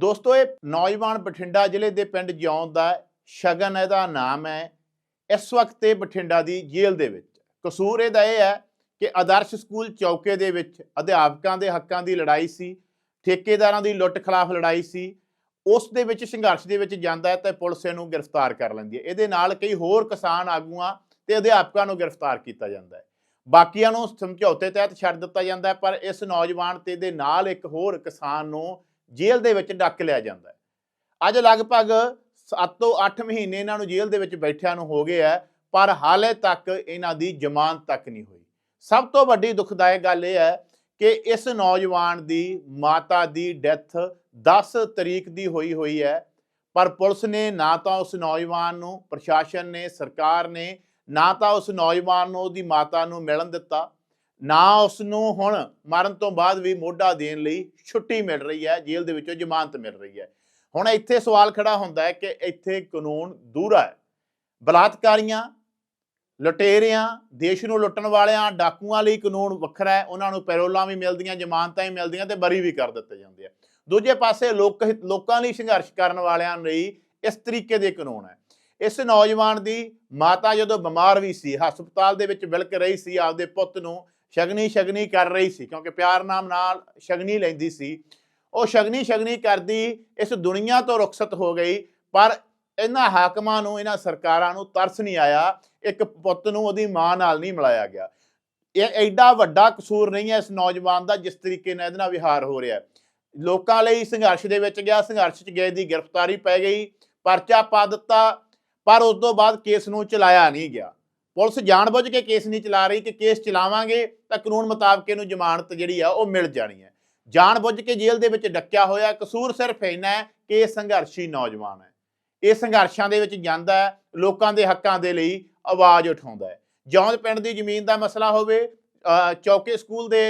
ਦੋਸਤੋ, ਇਹ ਨੌਜਵਾਨ ਬਠਿੰਡਾ ਜ਼ਿਲ੍ਹੇ ਦੇ ਪਿੰਡ ਜਿਉਂ ਦਾ ਸ਼ਗਨ ਇਹਦਾ ਨਾਮ ਹੈ। ਇਸ ਵਕਤ ਇਹ ਬਠਿੰਡਾ ਦੀ ਜੇਲ੍ਹ ਦੇ ਵਿੱਚ। ਕਸੂਰ ਇਹਦਾ ਇਹ ਹੈ ਕਿ ਆਦਰਸ਼ ਸਕੂਲ ਚੌਕੇ ਦੇ ਵਿੱਚ ਅਧਿਆਪਕਾਂ ਦੇ ਹੱਕਾਂ ਦੀ ਲੜਾਈ ਸੀ, ਠੇਕੇਦਾਰਾਂ ਦੀ ਲੁੱਟ ਖਿਲਾਫ ਲੜਾਈ ਸੀ, ਉਸ ਦੇ ਵਿੱਚ ਸੰਘਰਸ਼ ਦੇ ਵਿੱਚ ਜਾਂਦਾ ਹੈ ਤੇ ਪੁਲਿਸ ਇਹਨੂੰ ਗ੍ਰਿਫਤਾਰ ਕਰ ਲੈਂਦੀ ਹੈ। ਇਹਦੇ ਨਾਲ ਕਈ ਹੋਰ ਕਿਸਾਨ ਆਗੂਆਂ ਤੇ ਅਧਿਆਪਕਾਂ ਨੂੰ ਗ੍ਰਿਫਤਾਰ ਕੀਤਾ ਜਾਂਦਾ ਹੈ। ਬਾਕੀਆਂ ਨੂੰ ਸਮਝੌਤੇ ਤਹਿਤ ਛੱਡ ਦਿੱਤਾ ਜਾਂਦਾ ਪਰ ਇਸ ਨੌਜਵਾਨ ਤੇ ਦੇ ਨਾਲ ਇੱਕ ਹੋਰ ਕਿਸਾਨ ਨੂੰ ਜੇਲ੍ਹ ਦੇ ਵਿੱਚ ਡੱਕ ਲਿਆ ਜਾਂਦਾ ਅੱਜ ਲਗਭਗ 7 ਤੋਂ 8 ਮਹੀਨੇ ਇਹਨਾਂ ਨੂੰ ਜੇਲ੍ਹ ਦੇ ਵਿੱਚ ਬੈਠਿਆਂ ਨੂੰ ਹੋ ਗਏ ਹੈ, ਪਰ ਹਾਲੇ ਤੱਕ ਇਹਨਾਂ ਦੀ ਜ਼ਮਾਨਤ ਤੱਕ ਨਹੀਂ ਹੋਈ। ਸਭ ਤੋਂ ਵੱਡੀ ਦੁਖਦਾਇਕ ਗੱਲ ਇਹ ਹੈ ਕਿ ਇਸ ਨੌਜਵਾਨ ਦੀ ਮਾਤਾ ਦੀ ਡੈਥ 10 ਤਰੀਕ ਦੀ ਹੋਈ ਹੋਈ ਹੈ, ਪਰ ਪੁਲਿਸ ਨੇ ਨਾ ਤਾਂ ਉਸ ਨੌਜਵਾਨ ਨੂੰ, ਪ੍ਰਸ਼ਾਸਨ ਨੇ, ਸਰਕਾਰ ਨੇ ਨਾ ਤਾਂ ਉਸ ਨੌਜਵਾਨ ਨੂੰ, ਉਹਦੀ ਮਾਤਾ ਨੂੰ ਮਿਲਣ ਦਿੱਤਾ। ਨਾ ਉਸ ਨੂੰ ਹੁਣ ਮਰਨ ਤੋਂ ਬਾਅਦ ਵੀ ਮੋਢਾ ਦੇਣ ਲਈ ਛੁੱਟੀ ਮਿਲ ਰਹੀ ਹੈ, ਜੇਲ੍ਹ ਦੇ ਵਿੱਚੋਂ ਜ਼ਮਾਨਤ ਮਿਲ ਰਹੀ ਹੈ। ਹੁਣ ਇੱਥੇ ਸਵਾਲ ਖੜਾ ਹੁੰਦਾ ਹੈ ਕਿ ਇੱਥੇ ਕਾਨੂੰਨ ਦੂਰਾ ਹੈ। ਬਲਾਤਕਾਰੀਆਂ, ਲੁਟੇਰਿਆਂ, ਦੇਸ਼ ਨੂੰ ਲੁੱਟਣ ਵਾਲਿਆਂ, ਡਾਕੂਆਂ ਲਈ ਕਾਨੂੰਨ ਵੱਖਰਾ ਹੈ, ਉਹਨਾਂ ਨੂੰ ਪੈਰੋਲਾਂ ਵੀ ਮਿਲਦੀਆਂ, ਜ਼ਮਾਨਤਾਂ ਵੀ ਮਿਲਦੀਆਂ ਤੇ ਬਰੀ ਵੀ ਕਰ ਦਿੱਤੇ ਜਾਂਦੇ ਆ। ਦੂਜੇ ਪਾਸੇ ਲੋਕ ਲੋਕਾਂ ਲਈ ਸੰਘਰਸ਼ ਕਰਨ ਵਾਲਿਆਂ ਲਈ ਇਸ ਤਰੀਕੇ ਦੇ ਕਾਨੂੰਨ ਹੈ। ਇਸ ਨੌਜਵਾਨ ਦੀ ਮਾਤਾ ਜਦੋਂ ਬਿਮਾਰ ਵੀ ਸੀ, ਹਸਪਤਾਲ ਦੇ ਵਿੱਚ ਵਿਲਕ ਰਹੀ ਸੀ, ਆਪਦੇ ਪੁੱਤ ਨੂੰ ਸ਼ਗਨੀ ਸ਼ਗਨੀ ਕਰ ਰਹੀ ਸੀ, ਕਿਉਂਕਿ ਪਿਆਰ ਨਾਮ ਨਾਲ ਸ਼ਗਨੀ ਲੈਂਦੀ ਸੀ। ਉਹ ਸ਼ਗਨੀ ਸ਼ਗਨੀ ਕਰਦੀ ਇਸ ਦੁਨੀਆ ਤੋਂ ਰੁਖਸਤ ਹੋ ਗਈ, ਪਰ ਇਹਨਾਂ ਹਾਕਮਾਂ ਨੂੰ, ਇਹਨਾਂ ਸਰਕਾਰਾਂ ਨੂੰ ਤਰਸ ਨਹੀਂ ਆਇਆ, ਇੱਕ ਪੁੱਤ ਨੂੰ ਉਹਦੀ ਮਾਂ ਨਾਲ ਨਹੀਂ ਮਿਲਾਇਆ ਗਿਆ। ਇਹ ਐਡਾ ਵੱਡਾ ਕਸੂਰ ਨਹੀਂ ਹੈ ਇਸ ਨੌਜਵਾਨ ਦਾ, ਜਿਸ ਤਰੀਕੇ ਨਾਲ ਇਹਦੇ ਨਾਲ ਵਿਹਾਰ ਹੋ ਰਿਹਾ ਲੋਕਾਂ ਲਈ ਸੰਘਰਸ਼ ਦੇ ਵਿੱਚ ਗਿਆ, ਸੰਘਰਸ਼ 'ਚ ਗਏ ਦੀ ਗ੍ਰਿਫਤਾਰੀ ਪੈ ਗਈ, ਪਰਚਾ ਪਾ ਦਿੱਤਾ, ਪਰ ਉਸ ਤੋਂ ਬਾਅਦ ਕੇਸ ਨੂੰ ਚਲਾਇਆ ਨਹੀਂ ਗਿਆ। ਪੁਲਿਸ ਜਾਣਬੁੱਝ ਕੇ ਕੇਸ ਨਹੀਂ ਚਲਾ ਰਹੀ ਕਿ ਕੇਸ ਚਲਾਵਾਂਗੇ ਤਾਂ ਕਾਨੂੰਨ ਮੁਤਾਬਕ ਇਹਨੂੰ ਜ਼ਮਾਨਤ ਜਿਹੜੀ ਆ ਉਹ ਮਿਲ ਜਾਣੀ ਹੈ। ਜਾਣਬੁੱਝ ਕੇ ਜੇਲ੍ਹ ਦੇ ਵਿੱਚ ਡੱਕਿਆ ਹੋਇਆ ਕਸੂਰ ਸਿਰਫ ਇੰਨਾ ਹੈ ਕਿ ਇਹ ਸੰਘਰਸ਼ੀ ਨੌਜਵਾਨ ਹੈ। ਇਹ ਸੰਘਰਸ਼ਾਂ ਦੇ ਵਿੱਚ ਜਾਂਦਾ ਹੈ, ਲੋਕਾਂ ਦੇ ਹੱਕਾਂ ਦੇ ਲਈ ਆਵਾਜ਼ ਉਠਾਉਂਦਾ ਹੈ। ਜੌਂਦ ਪਿੰਡ ਦੀ ਜ਼ਮੀਨ ਦਾ ਮਸਲਾ ਹੋਵੇ ਚੌਕੇ ਸਕੂਲ ਦੇ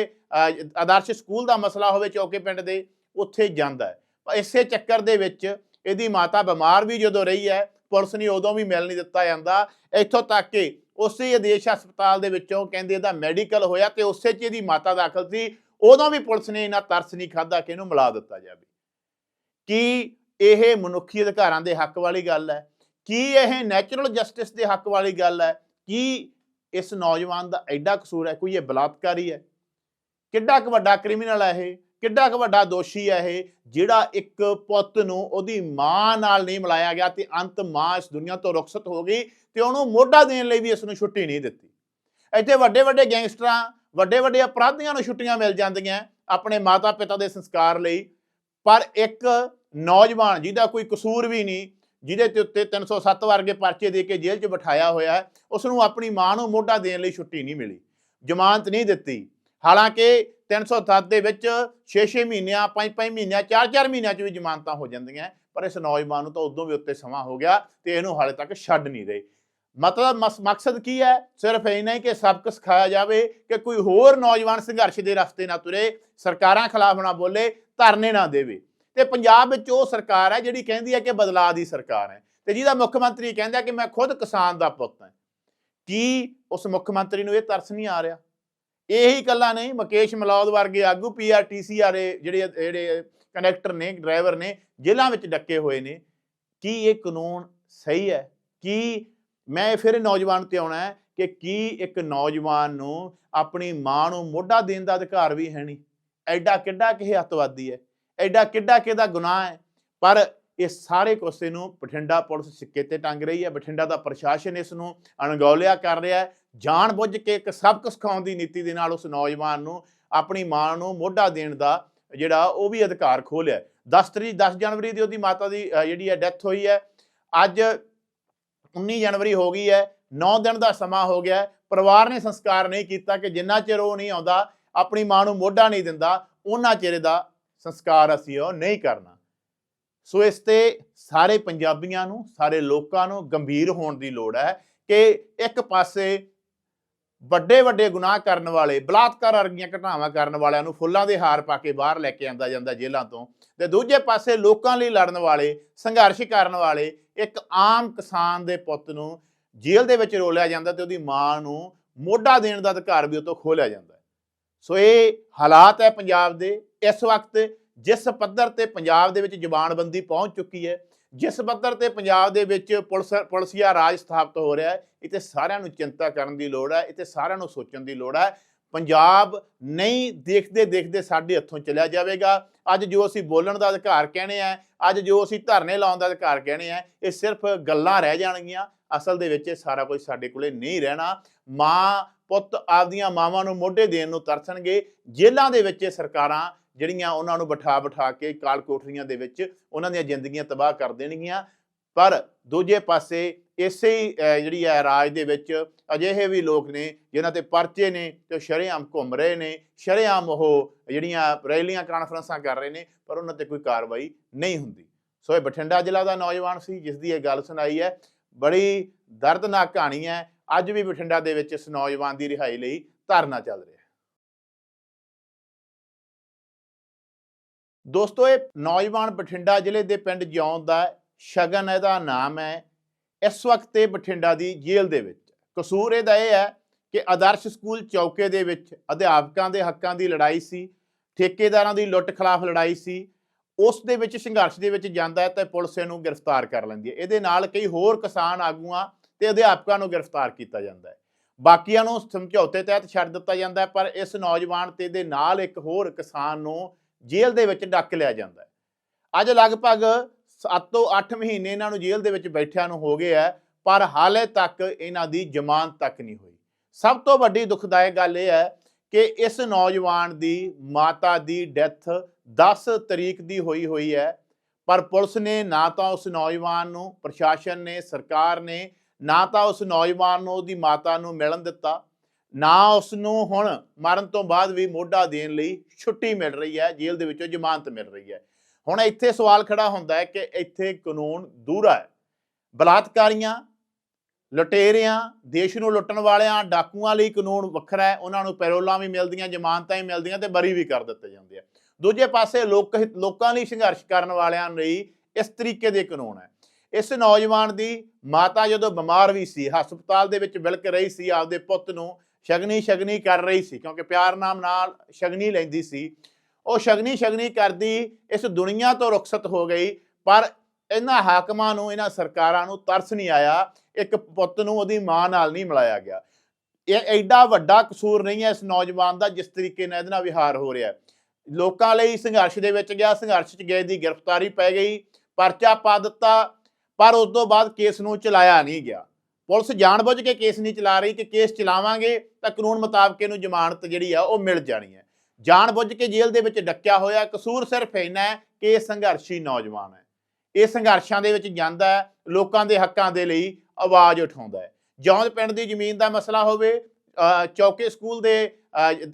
ਆਦਰਸ਼ ਸਕੂਲ ਦਾ ਮਸਲਾ ਹੋਵੇ ਚੌਕੇ ਪਿੰਡ ਦੇ, ਉੱਥੇ ਜਾਂਦਾ ਹੈ। ਇਸੇ ਚੱਕਰ ਦੇ ਵਿੱਚ ਇਹਦੀ ਮਾਤਾ ਬਿਮਾਰ ਵੀ ਜਦੋਂ ਰਹੀ ਹੈ, ਪੁਲਿਸ ਨੇ ਉਦੋਂ ਵੀ ਮਿਲ ਨਹੀਂ ਦਿੱਤਾ ਜਾਂਦਾ। ਇੱਥੋਂ ਤੱਕ ਕਿ ਉਸੇ ਆਦੇਸ਼ ਹਸਪਤਾਲ ਦੇ ਵਿੱਚੋਂ ਕਹਿੰਦੇ ਇਹਦਾ ਮੈਡੀਕਲ ਹੋਇਆ ਤੇ ਉਸੇ 'ਚ ਇਹਦੀ ਮਾਤਾ ਦਾਖਲ ਸੀ। ਉਦੋਂ ਵੀ ਪੁਲਿਸ ਨੇ ਇਹਨਾਂ ਤਰਸ ਨਹੀਂ ਖਾਦਾ ਕਿ ਇਹਨੂੰ ਮਿਲਾ ਦਿੱਤਾ ਜਾਵੇ। ਕੀ ਇਹ ਮਨੁੱਖੀ ਅਧਿਕਾਰਾਂ ਦੇ ਹੱਕ ਵਾਲੀ ਗੱਲ ਹੈ? ਕੀ ਇਹ ਨੈਚੁਰਲ ਜਸਟਿਸ ਦੇ ਹੱਕ ਵਾਲੀ ਗੱਲ ਹੈ? ਕੀ ਇਸ ਨੌਜਵਾਨ ਦਾ ਐਡਾ ਕਸੂਰ ਹੈ? ਕੋਈ ਇਹ ਬਲਾਤਕਾਰੀ ਹੈ? ਕਿੱਡਾ ਕੁ ਵੱਡਾ ਕ੍ਰਿਮੀਨਲ ਹੈ ਇਹ? ਕਿੱਡਾ ਕੁ ਵੱਡਾ ਦੋਸ਼ੀ ਹੈ ਇਹ, ਜਿਹੜਾ ਇੱਕ ਪੁੱਤ ਨੂੰ ਉਹਦੀ ਮਾਂ ਨਾਲ ਨਹੀਂ ਮਿਲਾਇਆ ਗਿਆ ਤੇ ਅੰਤ ਮਾਂ ਇਸ ਦੁਨੀਆ ਤੋਂ ਰੁਖਸਤ ਹੋ ਗਈ ਤੇ ਉਹਨੂੰ ਮੋਢਾ ਦੇਣ ਲਈ ਵੀ ਇਸ ਨੂੰ ਛੁੱਟੀ ਨਹੀਂ ਦਿੱਤੀ। ਇੱਥੇ ਵੱਡੇ ਵੱਡੇ ਗੈਂਗਸਟਰਾਂ, ਵੱਡੇ ਵੱਡੇ ਅਪਰਾਧੀਆਂ ਨੂੰ ਛੁੱਟੀਆਂ ਮਿਲ ਜਾਂਦੀਆਂ ਆਪਣੇ ਮਾਤਾ ਪਿਤਾ ਦੇ ਸੰਸਕਾਰ ਲਈ, ਪਰ ਇੱਕ ਨੌਜਵਾਨ ਜਿਹਦਾ ਕੋਈ ਕਸੂਰ ਵੀ ਨਹੀਂ, ਜਿਹਦੇ ਤੇ ਉੱਤੇ 307 ਵਰਗੇ ਪਰਚੇ ਦੇ ਕੇ ਜੇਲ੍ਹ 'ਚ ਬਿਠਾਇਆ ਹੋਇਆ ਹੈ ਉਸ ਨੂੰ ਆਪਣੀ ਮਾਂ ਨੂੰ ਮੋਢਾ ਦੇਣ ਲਈ ਛੁੱਟੀ ਨਹੀਂ ਮਿਲੀ, ਜ਼ਮਾਨਤ ਨਹੀਂ ਦਿੱਤੀ। ਹਾਲਾਂਕਿ 307 ਦੇ ਵਿੱਚ 6-6 ਮਹੀਨਿਆਂ 5-5 ਮਹੀਨਿਆਂ 4-4 ਮਹੀਨਿਆਂ 'ਚ ਵੀ ਜ਼ਮਾਨਤਾਂ ਹੋ ਜਾਂਦੀਆਂ ਪਰ ਇਸ ਨੌਜਵਾਨ ਨੂੰ ਤਾਂ ਉਦੋਂ ਵੀ ਉੱਤੇ ਸਮਾਂ ਹੋ ਗਿਆ ਤੇ ਇਹਨੂੰ ਹਾਲੇ ਤੱਕ ਛੱਡ ਨਹੀਂ ਰਹੇ। ਮਤਲਬ ਮਸ- ਮਕਸਦ ਕੀ ਹੈ? ਸਿਰਫ ਇੰਨਾ ਹੀ ਕਿ ਸਬਕ ਸਿਖਾਇਆ ਜਾਵੇ ਕਿ ਕੋਈ ਹੋਰ ਨੌਜਵਾਨ ਸੰਘਰਸ਼ ਦੇ ਰਸਤੇ ਨਾ ਤੁਰੇ, ਸਰਕਾਰਾਂ ਖਿਲਾਫ ਨਾ ਬੋਲੇ, ਧਰਨੇ ਨਾ ਦੇਵੇ। ਤੇ ਪੰਜਾਬ ਵਿੱਚ ਉਹ ਸਰਕਾਰ ਹੈ ਜਿਹੜੀ ਕਹਿੰਦੀ ਹੈ ਕਿ ਬਦਲਾਅ ਦੀ ਸਰਕਾਰ ਹੈ ਤੇ ਜਿਹਦਾ ਮੁੱਖ ਮੰਤਰੀ ਕਹਿੰਦਾ ਕਿ ਮੈਂ ਖੁਦ ਕਿਸਾਨ ਦਾ ਪੁੱਤ ਹਾਂ। ਕੀ ਉਸ ਮੁੱਖ ਮੰਤਰੀ ਨੂੰ ਇਹ ਤਰਸ ਨਹੀਂ ਆ ਰਿਹਾ? ਇਹੀ ਕੱਲਾ ਨਹੀਂ ਮੁਕੇਸ਼ ਮਲੌਦ ਵਰਗੇ ਆਗੂ ਪੀਆਰਟੀਸੀ ਵਾਲੇ ਜਿਹੜੇ ਜਿਹੜੇ ਕਨੈਕਟਰ ਨੇ ਡਰਾਈਵਰ ਨੇ, ਜੇਲ੍ਹਾਂ ਵਿੱਚ ਡੱਕੇ ਹੋਏ ਨੇ। ਕੀ ਇਹ ਕਾਨੂੰਨ ਸਹੀ ਹੈ? ਕੀ ਮੈਂ ਫਿਰ ਨੌਜਵਾਨ ਤੇ ਆਉਣਾ ਹੈ ਕਿ ਕੀ ਇੱਕ ਨੌਜਵਾਨ ਨੂੰ ਆਪਣੀ ਮਾਂ ਨੂੰ ਮੋਢਾ ਦੇਣ ਦਾ ਅਧਿਕਾਰ ਵੀ ਹੈ ਨਹੀਂ? ਐਡਾ ਕਿੱਡਾ ਕਿ ਹੱਤਵਾਦੀ ਹੈ? ਐਡਾ ਕਿੱਡਾ ਕਿਹਦਾ ਗੁਨਾਹ ਹੈ? ਪਰ ਇਹ ਸਾਰੇ ਕੋਸੇ ਨੂੰ ਬਠਿੰਡਾ ਪੁਲਿਸ ਸਿੱਕੇ ਤੇ ਟੰਗ ਰਹੀ ਹੈ। ਬਠਿੰਡਾ ਦਾ ਪ੍ਰਸ਼ਾਸਨ ਇਸ ਨੂੰ ਅਣਗੌਲਿਆ ਕਰ ਰਿਹਾ ਹੈ। ਜਾਣ ਬੁੱਝ ਕੇ ਇੱਕ ਸਬਕ ਸਿਖਾਉਣ ਦੀ ਨੀਤੀ ਦੇ ਨਾਲ ਉਸ ਨੌਜਵਾਨ ਨੂੰ ਆਪਣੀ ਮਾਂ ਨੂੰ ਮੋਢਾ ਦੇਣ ਦਾ ਜਿਹੜਾ ਉਹ ਵੀ ਅਧਿਕਾਰ ਖੋਲਿਆ 10 ਤਰੀਕ 10 ਜਨਵਰੀ ਦੀ ਉਹਦੀ ਮਾਤਾ ਦੀ ਜਿਹੜੀ ਹੈ ਡੈਥ ਹੋਈ ਹੈ। ਅੱਜ 19 ਜਨਵਰੀ ਹੋ ਗਈ ਹੈ। 9 ਦਿਨ ਦਾ ਸਮਾਂ ਹੋ ਗਿਆ ਪਰਿਵਾਰ ਨੇ ਸੰਸਕਾਰ ਨਹੀਂ ਕੀਤਾ ਕਿ ਜਿੰਨਾ ਚਿਰ ਉਹ ਨਹੀਂ ਆਉਂਦਾ, ਆਪਣੀ ਮਾਂ ਨੂੰ ਮੋਢਾ ਨਹੀਂ ਦਿੰਦਾ, ਉਹਨਾਂ ਚਿਰ ਦਾ ਸੰਸਕਾਰ ਅਸੀਂ ਉਹ ਨਹੀਂ ਕਰਨਾ। ਸੋ ਇਸ ਤੇ ਸਾਰੇ ਪੰਜਾਬੀਆਂ ਨੂੰ, ਸਾਰੇ ਲੋਕਾਂ ਨੂੰ ਗੰਭੀਰ ਹੋਣ ਦੀ ਲੋੜ ਹੈ ਕਿ ਇੱਕ ਪਾਸੇ ਵੱਡੇ ਵੱਡੇ ਗੁਨਾਹ ਕਰਨ ਵਾਲੇ, ਬਲਾਤਕਾਰ ਵਰਗੀਆਂ ਘਟਨਾਵਾਂ ਕਰਨ ਵਾਲਿਆਂ ਨੂੰ ਫੁੱਲਾਂ ਦੇ ਹਾਰ ਪਾ ਕੇ ਬਾਹਰ ਲੈ ਕੇ ਆਂਦਾ ਜਾਂਦਾ ਜੇਲ੍ਹਾਂ ਤੋਂ ਤੇ ਦੂਜੇ ਪਾਸੇ ਲੋਕਾਂ ਲਈ ਲੜਨ ਵਾਲੇ, ਸੰਘਰਸ਼ ਕਰਨ ਵਾਲੇ ਇੱਕ ਆਮ ਕਿਸਾਨ ਦੇ ਪੁੱਤ ਨੂੰ ਜੇਲ੍ਹ ਦੇ ਵਿੱਚ ਰੋਲਿਆ ਜਾਂਦਾ ਤੇ ਉਹਦੀ ਮਾਂ ਨੂੰ ਮੋਢਾ ਦੇਣ ਦਾ ਅਧਿਕਾਰ ਵੀ ਉਹ ਤੋਂ ਖੋਲਿਆ ਜਾਂਦਾ ਸੋ ਇਹ ਹਾਲਾਤ ਹੈ ਪੰਜਾਬ ਦੇ। ਇਸ ਵਕਤ ਜਿਸ ਪੱਧਰ ਤੇ ਪੰਜਾਬ ਦੇ ਵਿੱਚ ਜ਼ਬਾਨਬੰਦੀ ਪਹੁੰਚ ਚੁੱਕੀ ਹੈ, ਜਿਸ ਪੱਧਰ ਤੇ ਪੰਜਾਬ ਦੇ ਵਿੱਚ ਪੁਲਿਸ, ਪੁਲਿਸੀਆ ਰਾਜ ਸਥਾਪਿਤ ਹੋ ਰਿਹਾ ਹੈ, ਇੱਥੇ ਸਾਰਿਆਂ ਨੂੰ ਚਿੰਤਾ ਕਰਨ ਦੀ ਲੋੜ ਹੈ, ਇੱਥੇ ਸਾਰਿਆਂ ਨੂੰ ਸੋਚਣ ਦੀ ਲੋੜ ਹੈ। ਪੰਜਾਬ ਨਹੀਂ ਦੇਖਦੇ ਦੇਖਦੇ ਸਾਡੇ ਹੱਥੋਂ ਚਲਿਆ ਜਾਵੇਗਾ। ਅੱਜ ਜੋ ਅਸੀਂ ਬੋਲਣ ਦਾ ਅਧਿਕਾਰ ਕਹਿੰਦੇ ਆ, ਅੱਜ ਜੋ ਅਸੀਂ ਧਰਨੇ ਲਾਉਣ ਦਾ ਅਧਿਕਾਰ ਕਹਿੰਦੇ ਆ, ਇਹ ਸਿਰਫ ਗੱਲਾਂ ਰਹਿ ਜਾਣਗੀਆਂ। ਅਸਲ ਦੇ ਵਿੱਚ ਇਹ ਸਾਰਾ ਕੁਝ ਸਾਡੇ ਕੋਲੇ ਨਹੀਂ ਰਹਿਣਾ। ਮਾਂ, ਪੁੱਤ ਆਪਦੀਆਂ ਮਾਵਾਂ ਨੂੰ ਮੋਢੇ ਦੇਣ ਨੂੰ ਤਰਸਣਗੇ। ਜੇਲ੍ਹਾਂ ਦੇ ਵਿੱਚ ਇਹ ਸਰਕਾਰਾਂ ਜਿਹੜੀਆਂ ਉਹਨਾਂ ਨੂੰ ਬਿਠਾ ਬਿਠਾ ਕੇ ਕਾਲ ਕੋਠਰੀਆਂ ਦੇ ਵਿੱਚ ਉਹਨਾਂ ਦੀਆਂ ਜ਼ਿੰਦਗੀਆਂ ਤਬਾਹ ਕਰ ਦੇਣਗੀਆਂ। ਪਰ ਦੂਜੇ ਪਾਸੇ ਇਸੇ ਜਿਹੜੀ ਹੈ ਰਾਜ ਦੇ ਵਿੱਚ ਅਜਿਹੇ ਵੀ ਲੋਕ ਨੇ ਜਿਨ੍ਹਾਂ ਤੇ ਪਰਚੇ ਨੇ ਤੇ ਉਹ ਸ਼ਰੇਆਮ ਘੁੰਮ ਰਹੇ ਨੇ, ਸ਼ਰੇਆਮ ਉਹ ਜਿਹੜੀਆਂ ਰੈਲੀਆਂ ਕਾਨਫਰੰਸਾਂ ਕਰ ਰਹੇ ਨੇ, ਪਰ ਉਹਨਾਂ ਤੇ ਕੋਈ ਕਾਰਵਾਈ ਨਹੀਂ ਹੁੰਦੀ। ਸੋ ਇਹ ਬਠਿੰਡਾ ਜ਼ਿਲ੍ਹਾ ਦਾ ਨੌਜਵਾਨ ਸੀ, ਜਿਸ ਦੀ ਇਹ ਗੱਲ ਸੁਣਾਈ ਹੈ। ਬੜੀ ਦਰਦਨਾਕ ਕਹਾਣੀ ਹੈ। ਅੱਜ ਵੀ ਬਠਿੰਡਾ ਦੇ ਵਿੱਚ ਇਸ ਨੌਜਵਾਨ ਦੀ ਰਿਹਾਈ ਲਈ ਧਰਨਾ ਚੱਲ ਰਿਹਾ। ਦੋਸਤੋ, ਇਹ ਨੌਜਵਾਨ ਬਠਿੰਡਾ ਜ਼ਿਲ੍ਹੇ ਦੇ ਪਿੰਡ ਜਿਉਂ ਦਾ ਸ਼ਗਨ ਇਹਦਾ ਨਾਮ ਹੈ। ਇਸ ਵਕਤ ਇਹ ਬਠਿੰਡਾ ਦੀ ਜੇਲ੍ਹ ਦੇ ਵਿੱਚ। ਕਸੂਰ ਇਹਦਾ ਇਹ ਹੈ ਕਿ ਆਦਰਸ਼ ਸਕੂਲ ਚੌਕੇ ਦੇ ਵਿੱਚ ਅਧਿਆਪਕਾਂ ਦੇ ਹੱਕਾਂ ਦੀ ਲੜਾਈ ਸੀ, ਠੇਕੇਦਾਰਾਂ ਦੀ ਲੁੱਟ ਖਿਲਾਫ ਲੜਾਈ ਸੀ, ਉਸ ਦੇ ਵਿੱਚ ਸੰਘਰਸ਼ ਦੇ ਵਿੱਚ ਜਾਂਦਾ ਹੈ ਤਾਂ ਪੁਲਿਸ ਇਹਨੂੰ ਗ੍ਰਿਫਤਾਰ ਕਰ ਲੈਂਦੀ ਹੈ। ਇਹਦੇ ਨਾਲ ਕਈ ਹੋਰ ਕਿਸਾਨ ਆਗੂਆਂ ਤੇ ਅਧਿਆਪਕਾਂ ਨੂੰ ਗ੍ਰਿਫਤਾਰ ਕੀਤਾ ਜਾਂਦਾ ਹੈ। ਬਾਕੀਆਂ ਨੂੰ ਸਮਝੌਤੇ ਤਹਿਤ ਛੱਡ ਦਿੱਤਾ ਜਾਂਦਾ ਪਰ ਇਸ ਨੌਜਵਾਨ ਤੇ ਦੇ ਨਾਲ ਇੱਕ ਹੋਰ ਕਿਸਾਨ ਨੂੰ ਜੇਲ੍ਹ ਦੇ ਵਿੱਚ ਡੱਕ ਲਿਆ ਜਾਂਦਾ ਹੈ। ਅੱਜ ਲਗਭਗ 7 ਤੋਂ 8 ਮਹੀਨੇ ਇਹਨਾਂ ਨੂੰ ਜੇਲ੍ਹ ਦੇ ਵਿੱਚ ਬੈਠਿਆਂ ਨੂੰ ਹੋ ਗਏ ਹੈ, ਪਰ ਹਾਲੇ ਤੱਕ ਇਹਨਾਂ ਦੀ ਜ਼ਮਾਨਤ ਤੱਕ ਨਹੀਂ ਹੋਈ। ਸਭ ਤੋਂ ਵੱਡੀ ਦੁਖਦਾਇਕ ਗੱਲ ਇਹ ਹੈ ਕਿ ਇਸ ਨੌਜਵਾਨ ਦੀ ਮਾਤਾ ਦੀ ਡੈਥ 10 ਤਰੀਕ ਦੀ ਹੋਈ ਹੋਈ ਹੈ, ਪਰ ਪੁਲਿਸ ਨੇ ਨਾ ਤਾਂ ਉਸ ਨੌਜਵਾਨ ਨੂੰ, ਪ੍ਰਸ਼ਾਸਨ ਨੇ, ਸਰਕਾਰ ਨੇ ਨਾ ਤਾਂ ਉਸ ਨੌਜਵਾਨ ਨੂੰ, ਉਹਦੀ ਮਾਤਾ ਨੂੰ ਮਿਲਣ ਦਿੱਤਾ। ਨਾ ਉਸ ਨੂੰ ਹੁਣ ਮਰਨ ਤੋਂ ਬਾਅਦ ਵੀ ਮੋਢਾ ਦੇਣ ਲਈ ਛੁੱਟੀ ਮਿਲ ਰਹੀ ਹੈ, ਜੇਲ੍ਹ ਦੇ ਵਿੱਚੋਂ ਜ਼ਮਾਨਤ ਮਿਲ ਰਹੀ ਹੈ। ਹੁਣ ਇੱਥੇ ਸਵਾਲ ਖੜਾ ਹੁੰਦਾ ਹੈ ਕਿ ਇੱਥੇ ਕਾਨੂੰਨ ਦੂਰਾ ਹੈ। ਬਲਾਤਕਾਰੀਆਂ, ਲੁਟੇਰਿਆਂ, ਦੇਸ਼ ਨੂੰ ਲੁੱਟਣ ਵਾਲਿਆਂ, ਡਾਕੂਆਂ ਲਈ ਕਾਨੂੰਨ ਵੱਖਰਾ ਹੈ, ਉਹਨਾਂ ਨੂੰ ਪੈਰੋਲਾਂ ਵੀ ਮਿਲਦੀਆਂ, ਜ਼ਮਾਨਤਾਂ ਵੀ ਮਿਲਦੀਆਂ ਤੇ ਬਰੀ ਵੀ ਕਰ ਦਿੱਤੇ ਜਾਂਦੇ ਆ। ਦੂਜੇ ਪਾਸੇ ਲੋਕ ਲੋਕਾਂ ਲਈ ਸੰਘਰਸ਼ ਕਰਨ ਵਾਲਿਆਂ ਲਈ ਇਸ ਤਰੀਕੇ ਦੇ ਕਾਨੂੰਨ ਹੈ। ਇਸ ਨੌਜਵਾਨ ਦੀ ਮਾਤਾ ਜਦੋਂ ਬਿਮਾਰ ਵੀ ਸੀ, ਹਸਪਤਾਲ ਦੇ ਵਿੱਚ ਵਿਲਕ ਰਹੀ ਸੀ, ਆਪਦੇ ਪੁੱਤ ਨੂੰ ਸ਼ਗਨੀ ਸ਼ਗਨੀ ਕਰ ਰਹੀ ਸੀ, ਕਿਉਂਕਿ ਪਿਆਰ ਨਾਮ ਨਾਲ ਸ਼ਗਨੀ ਲੈਂਦੀ ਸੀ। ਉਹ ਸ਼ਗਨੀ ਸ਼ਗਨੀ ਕਰਦੀ ਇਸ ਦੁਨੀਆ ਤੋਂ ਰੁਖਸਤ ਹੋ ਗਈ, ਪਰ ਇਹਨਾਂ ਹਾਕਮਾਂ ਨੂੰ, ਇਹਨਾਂ ਸਰਕਾਰਾਂ ਨੂੰ ਤਰਸ ਨਹੀਂ ਆਇਆ, ਇੱਕ ਪੁੱਤ ਨੂੰ ਉਹਦੀ ਮਾਂ ਨਾਲ ਨਹੀਂ ਮਿਲਾਇਆ ਗਿਆ। ਇਹ ਐਡਾ ਵੱਡਾ ਕਸੂਰ ਨਹੀਂ ਹੈ ਇਸ ਨੌਜਵਾਨ ਦਾ, ਜਿਸ ਤਰੀਕੇ ਨਾਲ ਇਹਦੇ ਨਾਲ ਵਿਹਾਰ ਹੋ ਰਿਹਾ। ਲੋਕਾਂ ਲਈ ਸੰਘਰਸ਼ ਦੇ ਵਿੱਚ ਗਿਆ, ਸੰਘਰਸ਼ 'ਚ ਗਏ ਦੀ ਗ੍ਰਿਫਤਾਰੀ ਪੈ ਗਈ, ਪਰਚਾ ਪਾ ਦਿੱਤਾ, ਪਰ ਉਸ ਤੋਂ ਬਾਅਦ ਕੇਸ ਨੂੰ ਚਲਾਇਆ ਨਹੀਂ ਗਿਆ। ਪੁਲਿਸ ਜਾਣਬੁੱਝ ਕੇ ਕੇਸ ਨਹੀਂ ਚਲਾ ਰਹੀ ਕਿ ਕੇਸ ਚਲਾਵਾਂਗੇ ਤਾਂ ਕਾਨੂੰਨ ਮੁਤਾਬਕ ਇਹਨੂੰ ਜ਼ਮਾਨਤ ਜਿਹੜੀ ਆ ਉਹ ਮਿਲ ਜਾਣੀ ਹੈ। ਜਾਣਬੁੱਝ ਕੇ ਜੇਲ੍ਹ ਦੇ ਵਿੱਚ ਡੱਕਿਆ ਹੋਇਆ ਕਸੂਰ ਸਿਰਫ ਇੰਨਾ ਹੈ ਕਿ ਇਹ ਸੰਘਰਸ਼ੀ ਨੌਜਵਾਨ ਹੈ। ਇਹ ਸੰਘਰਸ਼ਾਂ ਦੇ ਵਿੱਚ ਜਾਂਦਾ ਹੈ, ਲੋਕਾਂ ਦੇ ਹੱਕਾਂ ਦੇ ਲਈ ਆਵਾਜ਼ ਉਠਾਉਂਦਾ ਹੈ। ਜੌਂਦ ਪਿੰਡ ਦੀ ਜ਼ਮੀਨ ਦਾ ਮਸਲਾ ਹੋਵੇ ਚੌਕੇ ਸਕੂਲ ਦੇ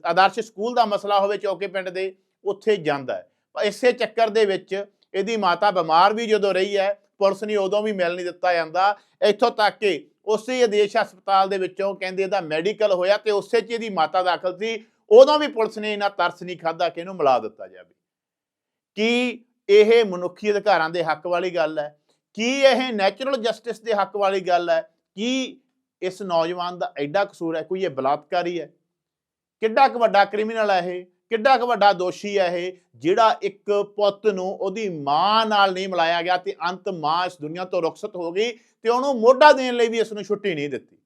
ਆਦਰਸ਼ ਸਕੂਲ ਦਾ ਮਸਲਾ ਹੋਵੇ ਚੌਕੇ ਪਿੰਡ ਦੇ, ਉੱਥੇ ਜਾਂਦਾ ਹੈ। ਇਸੇ ਚੱਕਰ ਦੇ ਵਿੱਚ ਇਹਦੀ ਮਾਤਾ ਬਿਮਾਰ ਵੀ ਜਦੋਂ ਰਹੀ ਹੈ, ਪੁਲਿਸ ਨੇ ਉਦੋਂ ਵੀ ਮਿਲ ਨਹੀਂ ਦਿੱਤਾ ਜਾਂਦਾ। ਇੱਥੋਂ ਤੱਕ ਕਿ ਉਸੇ ਆਦੇਸ਼ ਹਸਪਤਾਲ ਦੇ ਵਿੱਚੋਂ ਕਹਿੰਦੇ ਇਹਦਾ ਮੈਡੀਕਲ ਹੋਇਆ ਤੇ ਉਸੇ 'ਚ ਇਹਦੀ ਮਾਤਾ ਦਾਖਲ ਸੀ, ਉਦੋਂ ਵੀ ਪੁਲਿਸ ਨੇ ਇਹਨਾਂ ਤਰਸ ਨਹੀਂ ਖਾਦਾ ਕਿ ਇਹਨੂੰ ਮਿਲਾ ਦਿੱਤਾ ਜਾਵੇ। ਕੀ ਇਹ ਮਨੁੱਖੀ ਅਧਿਕਾਰਾਂ ਦੇ ਹੱਕ ਵਾਲੀ ਗੱਲ ਹੈ? ਕੀ ਇਹ ਨੈਚੁਰਲ ਜਸਟਿਸ ਦੇ ਹੱਕ ਵਾਲੀ ਗੱਲ ਹੈ? ਕੀ ਇਸ ਨੌਜਵਾਨ ਦਾ ਐਡਾ ਕਸੂਰ ਹੈ? ਕੋਈ ਇਹ ਬਲਾਤਕਾਰੀ ਹੈ? ਕਿੱਡਾ ਕੁ ਵੱਡਾ ਕ੍ਰਿਮੀਨਲ ਹੈ ਇਹ? ਕਿੱਡਾ ਕੁ ਵੱਡਾ ਦੋਸ਼ੀ ਹੈ ਇਹ, ਜਿਹੜਾ ਇੱਕ ਪੁੱਤ ਨੂੰ ਉਹਦੀ ਮਾਂ ਨਾਲ ਨਹੀਂ ਮਿਲਾਇਆ ਗਿਆ ਤੇ ਅੰਤ ਮਾਂ ਇਸ ਦੁਨੀਆ ਤੋਂ ਰੁਖਸਤ ਹੋ ਗਈ ਤੇ ਉਹਨੂੰ ਮੋਢਾ ਦੇਣ ਲਈ ਵੀ ਇਸ ਨੂੰ ਛੁੱਟੀ ਨਹੀਂ ਦਿੱਤੀ।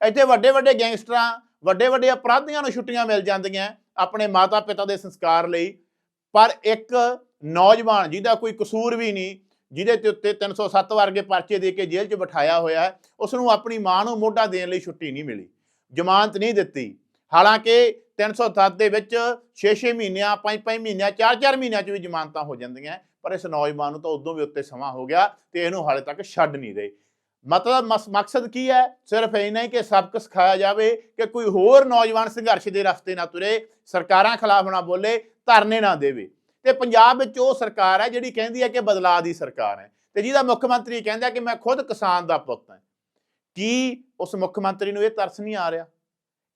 ਇੱਥੇ ਵੱਡੇ ਵੱਡੇ ਗੈਂਗਸਟਰਾਂ, ਵੱਡੇ ਵੱਡੇ ਅਪਰਾਧੀਆਂ ਨੂੰ ਛੁੱਟੀਆਂ ਮਿਲ ਜਾਂਦੀਆਂ ਆਪਣੇ ਮਾਤਾ ਪਿਤਾ ਦੇ ਸੰਸਕਾਰ ਲਈ, ਪਰ ਇੱਕ ਨੌਜਵਾਨ ਜਿਹਦਾ ਕੋਈ ਕਸੂਰ ਵੀ ਨਹੀਂ, ਜਿਹਦੇ ਤੇ ਉੱਤੇ 307 ਵਰਗੇ ਪਰਚੇ ਦੇ ਕੇ ਜੇਲ੍ਹ 'ਚ ਬਿਠਾਇਆ ਹੋਇਆ ਹੈ ਉਸ ਨੂੰ ਆਪਣੀ ਮਾਂ ਨੂੰ ਮੋਢਾ ਦੇਣ ਲਈ ਛੁੱਟੀ ਨਹੀਂ ਮਿਲੀ, ਜ਼ਮਾਨਤ ਨਹੀਂ ਦਿੱਤੀ। ਹਾਲਾਂਕਿ 307 ਦੇ ਵਿੱਚ 6-6 ਮਹੀਨਿਆਂ 5-5 ਮਹੀਨਿਆਂ 4-4 ਮਹੀਨਿਆਂ 'ਚ ਵੀ ਜ਼ਮਾਨਤਾਂ ਹੋ ਜਾਂਦੀਆਂ ਪਰ ਇਸ ਨੌਜਵਾਨ ਨੂੰ ਤਾਂ ਉਦੋਂ ਵੀ ਉੱਤੇ ਸਮਾਂ ਹੋ ਗਿਆ ਤੇ ਇਹਨੂੰ ਹਾਲੇ ਤੱਕ ਛੱਡ ਨਹੀਂ ਰਹੇ। ਮਤਲਬ ਮਸ- ਮਕਸਦ ਕੀ ਹੈ? ਸਿਰਫ ਇੰਨਾ ਹੀ ਕਿ ਸਬਕ ਸਿਖਾਇਆ ਜਾਵੇ ਕਿ ਕੋਈ ਹੋਰ ਨੌਜਵਾਨ ਸੰਘਰਸ਼ ਦੇ ਰਸਤੇ ਨਾ ਤੁਰੇ, ਸਰਕਾਰਾਂ ਖਿਲਾਫ ਨਾ ਬੋਲੇ, ਧਰਨੇ ਨਾ ਦੇਵੇ। ਤੇ ਪੰਜਾਬ ਵਿੱਚ ਉਹ ਸਰਕਾਰ ਹੈ ਜਿਹੜੀ ਕਹਿੰਦੀ ਹੈ ਕਿ ਬਦਲਾਅ ਦੀ ਸਰਕਾਰ ਹੈ ਤੇ ਜਿਹਦਾ ਮੁੱਖ ਮੰਤਰੀ ਕਹਿੰਦਾ ਕਿ ਮੈਂ ਖੁਦ ਕਿਸਾਨ ਦਾ ਪੁੱਤ ਹਾਂ। ਕੀ ਉਸ ਮੁੱਖ ਮੰਤਰੀ ਨੂੰ ਇਹ ਤਰਸ ਨਹੀਂ ਆ ਰਿਹਾ?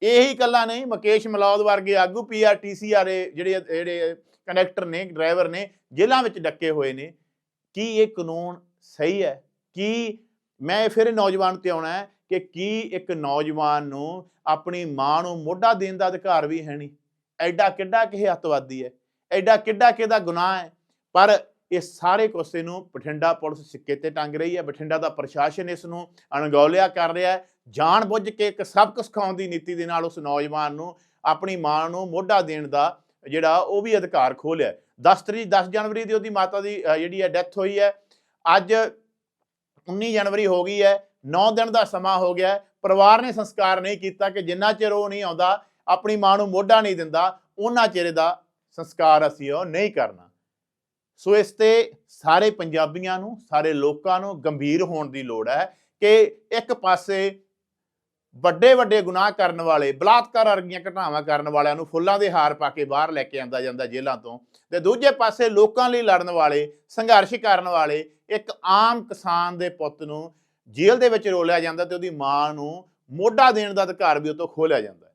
ਇਹੀ ਕੱਲਾ ਨਹੀਂ ਮੁਕੇਸ਼ ਮਲੌਦ ਵਰਗੇ ਆਗੂ ਪੀਆਰਟੀਸੀ ਵਾਲੇ ਜਿਹੜੇ ਜਿਹੜੇ ਕੰਡਕਟਰ ਨੇ ਡਰਾਈਵਰ ਨੇ, ਜੇਲ੍ਹਾਂ ਵਿੱਚ ਡੱਕੇ ਹੋਏ ਨੇ। ਕੀ ਇਹ ਕਾਨੂੰਨ ਸਹੀ ਹੈ? ਕੀ ਮੈਂ ਫਿਰ ਨੌਜਵਾਨ ਤੇ ਆਉਣਾ ਹੈ ਕਿ ਕੀ ਇੱਕ ਨੌਜਵਾਨ ਨੂੰ ਆਪਣੀ ਮਾਂ ਨੂੰ ਮੋਢਾ ਦੇਣ ਦਾ ਅਧਿਕਾਰ ਵੀ ਹੈ ਨਹੀਂ? ਐਡਾ ਕਿੱਡਾ ਕਿ ਇਹ ਅੱਤਵਾਦੀ ਹੈ? ਐਡਾ ਕਿੱਡਾ ਕਿਹਦਾ ਗੁਨਾਹ ਹੈ? ਪਰ ਇਹ ਸਾਰੇ ਕੋਸੇ ਨੂੰ ਬਠਿੰਡਾ ਪੁਲਿਸ ਸਿੱਕੇ ਤੇ ਟੰਗ ਰਹੀ ਹੈ। ਬਠਿੰਡਾ ਦਾ ਪ੍ਰਸ਼ਾਸਨ ਇਸ ਨੂੰ ਅਣਗੌਲਿਆ ਕਰ ਰਿਹਾ ਹੈ। ਜਾਣ ਬੁੱਝ ਕੇ ਇੱਕ ਸਬਕ ਸਿਖਾਉਣ ਦੀ ਨੀਤੀ ਦੇ ਨਾਲ ਉਸ ਨੌਜਵਾਨ ਨੂੰ ਆਪਣੀ ਮਾਂ ਨੂੰ ਮੋਢਾ ਦੇਣ ਦਾ ਜਿਹੜਾ ਉਹ ਵੀ ਅਧਿਕਾਰ ਖੋਲਿਆ 10 ਤਰੀਕ 10 ਜਨਵਰੀ ਦੀ ਉਹਦੀ ਮਾਤਾ ਦੀ ਜਿਹੜੀ ਹੈ ਡੈਥ ਹੋਈ ਹੈ। ਅੱਜ 19 ਜਨਵਰੀ ਹੋ ਗਈ ਹੈ 9 ਦਿਨ ਦਾ ਸਮਾਂ ਹੋ ਗਿਆ ਪਰਿਵਾਰ ਨੇ ਸੰਸਕਾਰ ਨਹੀਂ ਕੀਤਾ ਕਿ ਜਿੰਨਾ ਚਿਰ ਉਹ ਨਹੀਂ ਆਉਂਦਾ, ਆਪਣੀ ਮਾਂ ਨੂੰ ਮੋਢਾ ਨਹੀਂ ਦਿੰਦਾ, ਉਹਨਾਂ ਚਿਰ ਦਾ ਸੰਸਕਾਰ ਅਸੀਂ ਉਹ ਨਹੀਂ ਕਰਨਾ। ਸੋ ਇਸ ਤੇ ਸਾਰੇ ਪੰਜਾਬੀਆਂ ਨੂੰ, ਸਾਰੇ ਲੋਕਾਂ ਨੂੰ ਗੰਭੀਰ ਹੋਣ ਦੀ ਲੋੜ ਹੈ ਕਿ ਇੱਕ ਪਾਸੇ ਵੱਡੇ ਵੱਡੇ ਗੁਨਾਹ ਕਰਨ ਵਾਲੇ, ਬਲਾਤਕਾਰ ਵਰਗੀਆਂ ਘਟਨਾਵਾਂ ਕਰਨ ਵਾਲਿਆਂ ਨੂੰ ਫੁੱਲਾਂ ਦੇ ਹਾਰ ਪਾ ਕੇ ਬਾਹਰ ਲੈ ਕੇ ਆਂਦਾ ਜਾਂਦਾ ਜੇਲ੍ਹਾਂ ਤੋਂ ਤੇ ਦੂਜੇ ਪਾਸੇ ਲੋਕਾਂ ਲਈ ਲੜਨ ਵਾਲੇ, ਸੰਘਰਸ਼ ਕਰਨ ਵਾਲੇ ਇੱਕ ਆਮ ਕਿਸਾਨ ਦੇ ਪੁੱਤ ਨੂੰ ਜੇਲ੍ਹ ਦੇ ਵਿੱਚ ਰੋਲਿਆ ਜਾਂਦਾ ਤੇ ਉਹਦੀ ਮਾਂ ਨੂੰ ਮੋਢਾ ਦੇਣ ਦਾ ਅਧਿਕਾਰ ਵੀ ਉਹ ਤੋਂ ਖੋਲਿਆ ਜਾਂਦਾ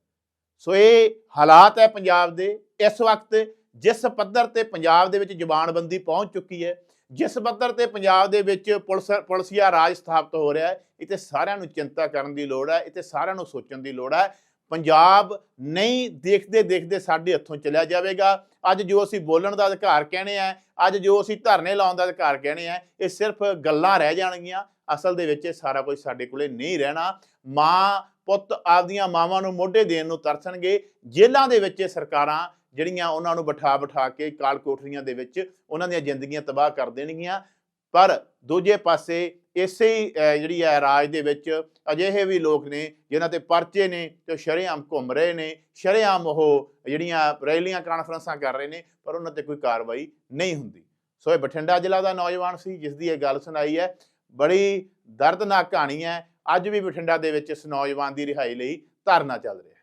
ਸੋ ਇਹ ਹਾਲਾਤ ਹੈ ਪੰਜਾਬ ਦੇ। ਇਸ ਵਕਤ ਜਿਸ ਪੱਧਰ ਤੇ ਪੰਜਾਬ ਦੇ ਵਿੱਚ ਜ਼ੁਬਾਨਬੰਦੀ ਪਹੁੰਚ ਚੁੱਕੀ ਹੈ ਜਿਸ ਪੱਧਰ ਤੇ ਪੰਜਾਬ ਦੇ ਵਿੱਚ ਪੁਲਿਸ, ਪੁਲਿਸੀਆ ਰਾਜ ਸਥਾਪਿਤ ਹੋ ਰਿਹਾ ਹੈ, ਇੱਥੇ ਸਾਰਿਆਂ ਨੂੰ ਚਿੰਤਾ ਕਰਨ ਦੀ ਲੋੜ ਹੈ, ਇੱਥੇ ਸਾਰਿਆਂ ਨੂੰ ਸੋਚਣ ਦੀ ਲੋੜ ਹੈ। ਪੰਜਾਬ ਨਹੀਂ ਦੇਖਦੇ ਦੇਖਦੇ ਸਾਡੇ ਹੱਥੋਂ ਚਲਿਆ ਜਾਵੇਗਾ। ਅੱਜ ਜੋ ਅਸੀਂ ਬੋਲਣ ਦਾ ਅਧਿਕਾਰ ਕਹਿੰਦੇ ਆ, ਅੱਜ ਜੋ ਅਸੀਂ ਧਰਨੇ ਲਾਉਣ ਦਾ ਅਧਿਕਾਰ ਕਹਿੰਦੇ ਆ, ਇਹ ਸਿਰਫ ਗੱਲਾਂ ਰਹਿ ਜਾਣਗੀਆਂ। ਅਸਲ ਦੇ ਵਿੱਚ ਇਹ ਸਾਰਾ ਕੁਝ ਸਾਡੇ ਕੋਲੇ ਨਹੀਂ ਰਹਿਣਾ। ਮਾਂ, ਪੁੱਤ ਆਪਦੀਆਂ ਮਾਵਾਂ ਨੂੰ ਮੋਢੇ ਦੇਣ ਨੂੰ ਤਰਸਣਗੇ। ਜੇਲ੍ਹਾਂ ਦੇ ਵਿੱਚ ਇਹ ਸਰਕਾਰਾਂ ਜਿਹੜੀਆਂ ਉਹਨਾਂ ਨੂੰ ਬਿਠਾ ਬਿਠਾ ਕੇ ਕਾਲ ਕੋਠਰੀਆਂ ਦੇ ਵਿੱਚ ਉਹਨਾਂ ਦੀਆਂ ਜ਼ਿੰਦਗੀਆਂ ਤਬਾਹ ਕਰ ਦੇਣਗੀਆਂ। ਪਰ ਦੂਜੇ ਪਾਸੇ ਇਸੇ ਜਿਹੜੀ ਹੈ ਰਾਜ ਦੇ ਵਿੱਚ ਅਜਿਹੇ ਵੀ ਲੋਕ ਨੇ ਜਿਨ੍ਹਾਂ ਤੇ ਪਰਚੇ ਨੇ ਤੇ ਉਹ ਸ਼ਰੇਆਮ ਘੁੰਮ ਰਹੇ ਨੇ, ਸ਼ਰੇਆਮ ਉਹ ਜਿਹੜੀਆਂ ਰੈਲੀਆਂ, ਕਾਨਫਰੰਸਾਂ ਕਰ ਰਹੇ ਨੇ, ਪਰ ਉਹਨਾਂ ਤੇ ਕੋਈ ਕਾਰਵਾਈ ਨਹੀਂ ਹੁੰਦੀ। ਸੋ ਇਹ ਬਠਿੰਡਾ ਜ਼ਿਲ੍ਹਾ ਦਾ ਨੌਜਵਾਨ ਸੀ, ਜਿਸ ਦੀ ਇਹ ਗੱਲ ਸੁਣਾਈ ਹੈ। ਬੜੀ ਦਰਦਨਾਕ ਕਹਾਣੀ ਹੈ। ਅੱਜ ਵੀ ਬਠਿੰਡਾ ਦੇ ਵਿੱਚ ਇਸ ਨੌਜਵਾਨ ਦੀ ਰਿਹਾਈ ਲਈ ਧਰਨਾ ਚੱਲ ਰਿਹਾ।